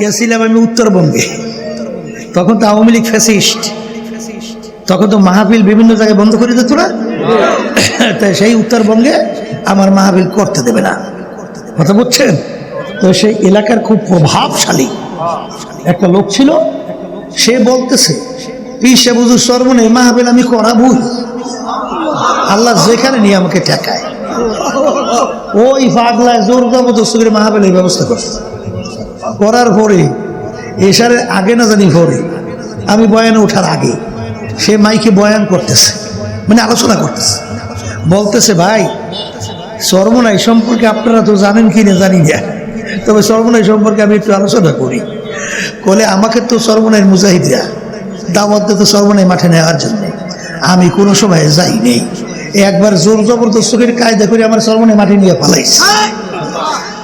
গেছিলাম আমি উত্তরবঙ্গে। তখন তো আওয়ামী লীগ ফ্যাসিস্ট। তখন তো মাহফিল বিভিন্ন জায়গায় বন্ধ করে দিত না? তাই সেই উত্তরবঙ্গে আমার মাহফিল করতে দেবে না। কথা বুঝছেন? তো সেই এলাকার খুব প্রভাবশালী একটা লোক ছিল। সে বলতেছে পিসে বুঝু সর্বনে মাহফিল আমি করাবই। আল্লাহ যেখানে নিয়ে আমাকে ঠেকায়। ওই পাগলায় জোর জবরদস্ত করে মাহফিলের ব্যবস্থা করছে। করার পরে এসারে আগে না জানি পরে, আমি বয়ানে ওঠার আগে, সে মাইকে বয়ান করতেছে মানে আলোচনা করতেছে। বলতেছে, ভাই, সর্বনাই সম্পর্কে আপনারা তো জানেন কি না জানি না। তবে সর্বনাই সম্পর্কে আমি একটু আলোচনা করি। বলে আমাকে তো সর্বনাই মুজাহিদরা দাওয়াত তো সর্বনাই মাঠে নেওয়ার জন্য। আমি কোনো সময় যাই নেই। একবার জোর জবরদস্ত করে কায়দা করে আমার সর্বনাই মাঠে নিয়ে পালাইছে।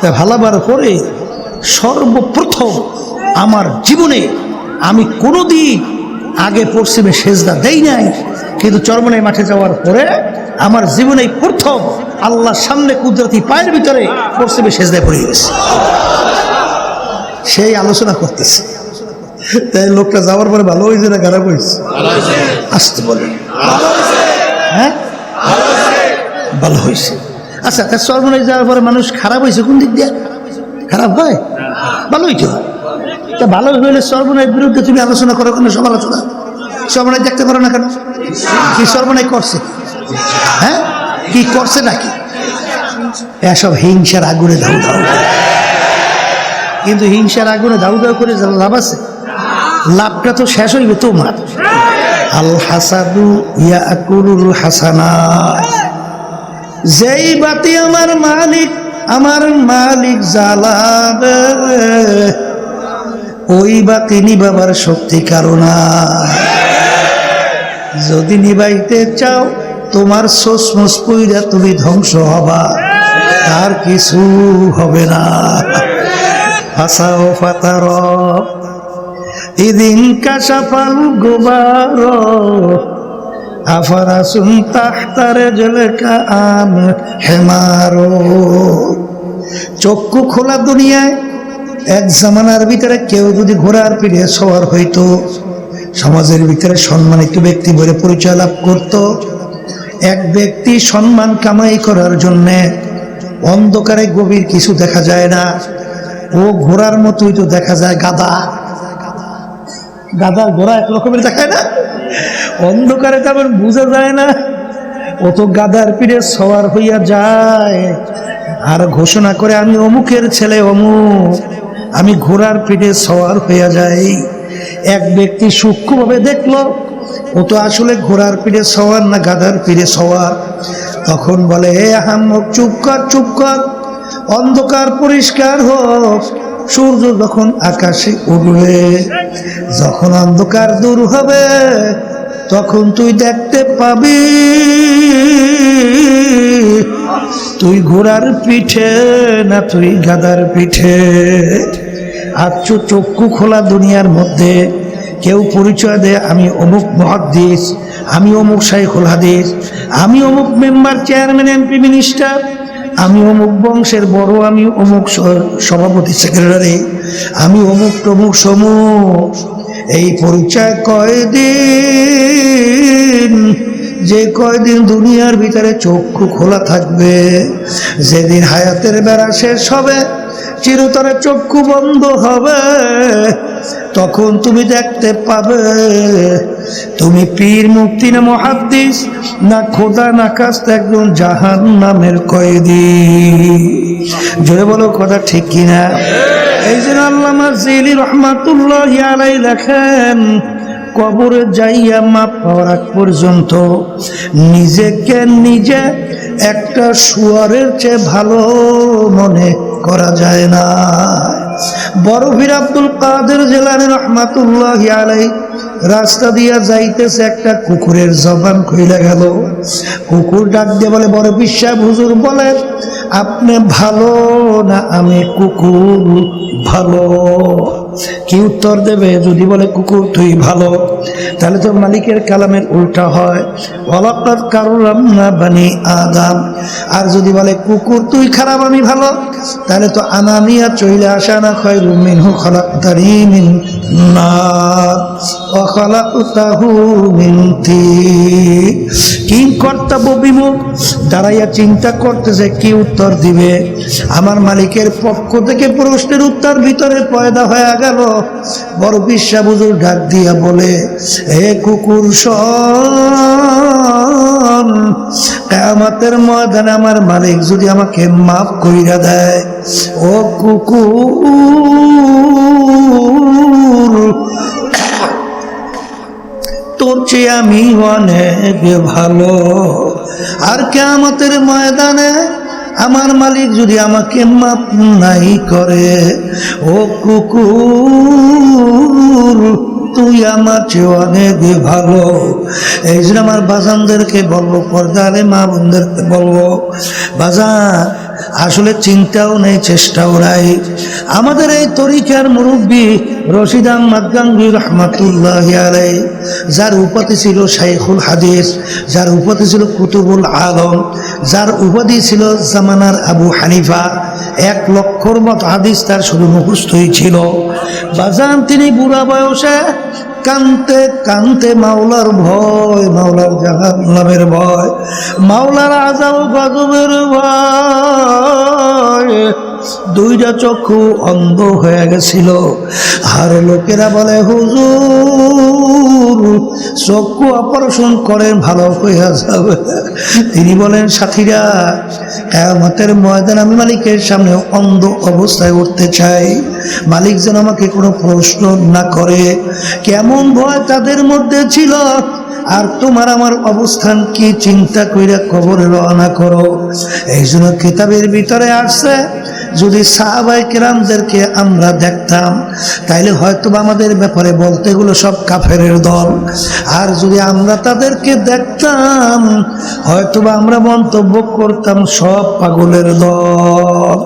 তা ভালাবার পরে সর্বপ্রথম আমার জীবনে আমি কোনোদিন আগে পশ্চিমে সেজদা দেই নাই কিন্তু চরমনাই মাঠে যাওয়ার পরে আমার জীবনে প্রথম আল্লাহর সামনে কুদরতি পায়ের ভিতরে পশ্চিমে সেজদায় পড়ে গেছে। সেই আলোচনা করতেছে। তাই লোকটা যাওয়ার পরে ভালো হয়েছে না খারাপ হয়েছে? আসতে বলে হ্যাঁ? ভালো হয়েছে। আচ্ছা তার সর্বনাই যাওয়ার পরে মানুষ খারাপ হয়েছে কোন দিক দিয়ে? খারাপ হয়? ভালোই তো। তা ভালো হইলে সর্বনায়ের বিরুদ্ধে তুমি আলোচনা করো কেন? সমালোচনা। সর্বনাই দেখতে পারো না কেন? কি সর্বনাই করছে? হ্যাঁ? কি করছে নাকি? এসব হিংসার আগুনে দাউ দাউ কিন্তু হিংসার আগুনে দাউ দাউ করে লাভ আছে, লাভটা তো শেষ হইবে তোমার। আল হাসাদু ইয়া আকুরুল হাসানা। যেই বাতি আমার মালিক আমার মালিক জ্বালাবে ওই বা তিনি বাবার শক্তি কারণা যদি নিবাইতে চাও, তোমার সোসমস পইরা তুমি ধ্বংস হবা। আর কিছু হবে না। ফাসাও ফাতার। ইদিন কাশাফাল গোবার। আফারাসুন তাহতারে জলকা আম হেমারো। চক্ষু খোলা দুনিয়ায়, এক জামানার ভিতরে কেউ যদি ঘোড়ার পিঠে সবার হইতো, সমাজের ভিতরে সম্মানিত ব্যক্তি বলে পরিচয় লাভ করত। এক ব্যক্তি সম্মান কামাই করার জন্যে অন্ধকারে গভীর কিছু দেখা যায় না। ও ঘোড়ার মতোই তো দেখা যায় গাদা গাদার ঘোড়া এক রকমের দেখায় না। অন্ধকারে তেমন বোঝা যায় না। ও তো গাদার পিঠে সওয়ার হইয়া যায়। আর ঘোষণা করে আমি অমুকের ছেলে, অমুক। আমি ঘোড়ার পিঠে সওয়ার হইয়া যাই। এক ব্যক্তি সূক্ষ্মভাবে দেখল, ও তো আসলে ঘোড়ার পিঠে সওয়ার না গাদার পিঠে সওয়ার। তখন বলে হে আহাম্মক, চুপ কর চুপ কর। অন্ধকার পরিষ্কার হোক। সূর্য যখন আকাশে উঠবে যখন অন্ধকার দূর হবে, তখন তুই দেখতে পাবি। তুই ঘোড়ার পিঠে না তুই গাদার পিঠে? চো- চক্ষু খোলা দুনিয়ার মধ্যে কেউ পরিচয় দেয় আমি অমুক মহাদ্দেশ, আমি অমুক শাইখুল হাদিস, আমি অমুক মেম্বার, চেয়ারম্যান, এমপি, মিনিস্টার, আমি অমুক বংশের বড়, আমি অমুক সভাপতি, সেক্রেটারি, আমি অমুক তমুক সমুক এই পরিচয় কয়দিন যে কয়দিন দুনিয়ার ভিতরে চক্ষু খোলা থাকবে যেদিন হায়াতের বেড়া শেষ হবে চিরতরে চক্ষু বন্ধ হবে তখন তুমি দেখতে পাবে তুমি পীর মুক্তি না মহাদ্দিস না খোদা না কাস্ত একজন জাহান নামের কয়েদি। জোরে বলো কথা ঠিক কিনা? এই জন্য আল্লামা জিলি রহমাতুল্লাহ আলাই লেখেন কবরে যাইয়া মাপ পাওয়ার পর্যন্ত নিজেকে নিজে একটা শুয়ারের চেয়ে ভালো মনে করা যায় না। বড় বীর আব্দুল কাদের জেলানি রহমাতুল্লাহ আলাই রাস্তা দিয়া যাইতেছে একটা কুকুরের জবান খুইলা গেল। কুকুর ডাক দিয়ে বলে, বড় বিশ্বাস হুজুর বলে আপনি ভালো না আমি কুকুর ভালো? কি উত্তর দেবে? যদি বলে, কুকুর, তুই ভালো। তাহলে তো মালিকের কালামের উল্টা হয়। অলকাত কারুরাম না বানি আদাম। আর যদি বলে, কুকুর, তুই খারাপ, আমি ভালো। তাহলে তো আনামিয়া চইলে আসা না খয় রুমিন হু খলাক মিন নার কর্তব্য চিন্তা করতেছে, কি দিবে? আমার মালিকের পক্ষ থেকে প্রশ্নের উত্তর ভিতরে পয়দা হয়ে গেল। বড় বিশ্বা ডাক দিয়া বলে, হে কুকুর কেয়ামতের ময়দানে আমার মালিক যদি আমাকে মাফ কইরা দেয়, ও কুকুর তোর চেয়ে আমি অনেক ভালো। আর কেমতের ময়দানে আমার মালিক যদি আমাকে মাপ নাই করে, ও কুকুর, তুই আমার চেয়ে অনেক ভালো। এই জন্য আমার বাজানদেরকে বলব, পর্দারে মা বোনদেরকে বলব, বাজান আসলে চিন্তাও নেই, চেষ্টাও নাই। আমাদের এই তরিকার মুরব্বী রশিদ আহমদ গাঙ্গি রহমাতুল্লাহ আলাই যার উপাধি ছিল শাইখুল হাদিস, যার উপাধি ছিল কুতুবুল আলম, যার উপাধি ছিল জামানার আবু হানিফা, এক লক্ষর মত হাদিস তার শুধু মুখস্থই ছিল। বাজান তিনি বুড়া বয়সে কানতে কানতে মাওলার ভয় মাওলার জাহান্নামের ভয় মাওলার আজাব গজবের ভয়। দুইটা চক্ষু অন্ধ হয়ে গেছিল। আর লোকেরা বলে, হুজুর, চক্ষু অপারেশন করেন, ভালো হইয়া যাবে। তিনি বলেন, সাথীরা, কেয়ামতের ময়দান আমি মালিকের সামনে অন্ধ অবস্থায় উঠতে চাই। মালিক যেন আমাকে কোনো প্রশ্ন না করে। কেমন ভয় তাদের মধ্যে ছিল। আর তোমার আমার অবস্থান কি চিন্তা কইরা কবরে রওনা করো? এই জন্য কিতাবের ভিতরে আসছে যদি সাহাবাই কেরামদেরকে আমরা দেখতাম, তাইলে হয়তো আমাদের ব্যাপারে বলতে গুলো সব কাফের দল। আর যদি আমরা তাদেরকে দেখতাম হয়তো আমরা মন্তব্য করতাম সব পাগলের দল।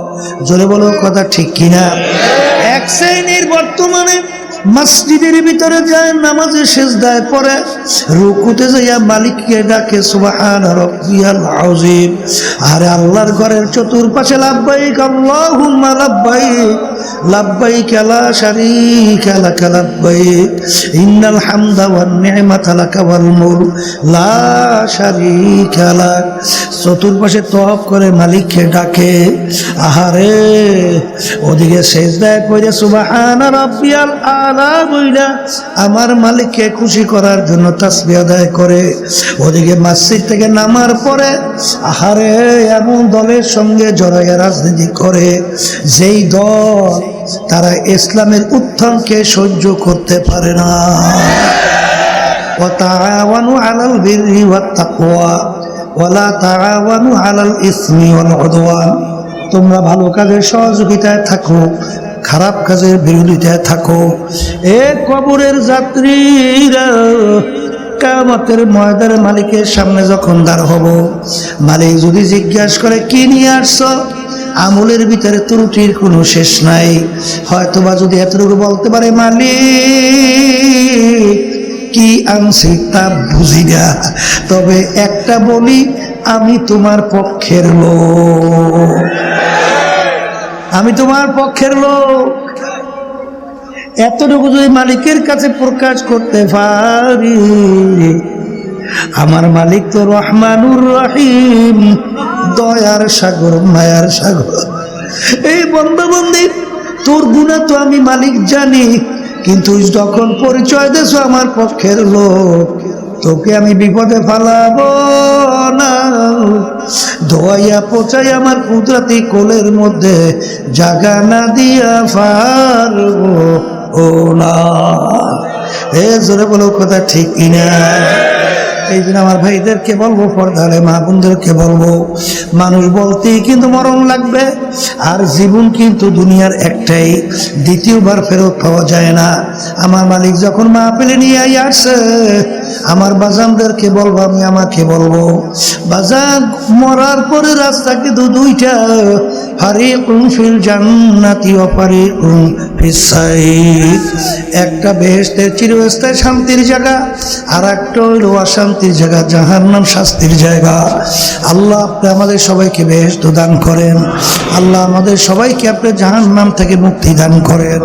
জোরে বলো কথা ঠিক কিনা? এক শ্রেণির বর্তমানে মসজিদের ভিতরে যায়, নামাজে শেষ দেয় পরে রুকুতে যাইয়া মালিককে ডাকে, সুবাহান রব্বিয়াল আযীম। আরে আল্লাহর ঘরের চতুর্পাশে লাব্বাইক, আল্লাহুম্মা লাব্বাইক। লাব্বাইক লা শারীকা লাক লাব্বাইক ইন্নাল হামদা ওয়ান নি'মাতা লাকা ওয়াল মুলক লা শারীকা লাক চতুর্পাশে তওয়াফ করে মালিককে ডাকে। আহারে, ওদিকে সেজদায় কইরে সুবহান রাব্বিয়াল আলা বইলা। আমার মালিককে খুশি করার জন্য তাসবিহ আদায় করে। ওদিকে মসজিদ থেকে নামার পরে, আহারে, এমন দলের সঙ্গে জড়াইয়া রাজনীতি করে। যেই দল তারা ইসলামের উত্থানকে সহ্য করতে পারে না وتعاونوا على البر والتقوى ولا تعاونوا على الإثم والعدوان তোমরা ভালো কাজের সহযোগিতায় থাকো খারাপ কাজের বিরোধিতায় থাকো এ কবরের যাত্রীরা কামতের ময়দানের মালিকের সামনে যখন দাঁড় হব মালিক যদি জিজ্ঞাসা করে কি নিয়ে আসছো আমলের ভিতরে ত্রুটির কোনো শেষ নাই। হয়তোবা যদি এতটুকু বলতে পারে, মালিক, কি আনছি তা বুঝি না। তবে একটা বলি, আমি তোমার পক্ষের লোক। আমি তোমার পক্ষের লোক। এতটুকু যদি মালিকের কাছে প্রকাশ করতে পারি, আমার মালিক তো রহমানুর রহিম। দয়ার সাগর, মায়ার সাগর। এই বন্ধুবন্দি তোর গুণা তো আমি মালিক জানি, কিন্তু যখন পরিচয় দেছো আমার পক্ষের লোক, তোকে আমি বিপদে ফালাবো না। ধোয়াইয়া পচাই আমার কুদরাতি কোলের মধ্যে, জাগা না দিয়া পারব ও না। এ জোরে বলো কথা ঠিক কিনা? এই জন্য আমার ভাইদেরকে বলব পর্দালে মা বোনদেরকে বলব, মানুষ বলতেই কিন্তু মরণ লাগবে, আর জীবন কিন্তু দুনিয়ার একটাই, দ্বিতীয়বার ফেরত পাওয়া যায় না। আমার মালিক যখন মা পেলে নিয়ে আসছে আমার বাজানদেরকে বলব, আমি আমাকে বলব, বাজান, মরার পরে রাস্তা কিন্তু দুইটা, ফারিকুন ফিল জান্নাতি সাইদ একটা বেহেশতের চিরস্থায়ী শান্তির জায়গা আর একটা হইল অশান্তির জায়গা, জাহান্নাম শাস্তির জায়গা। আল্লাহ আপনি আমাদের সবাইকে বেশ দান করেন। আল্লাহ আমাদের সবাইকে আপনি জাহান্নাম থেকে মুক্তি দান করেন।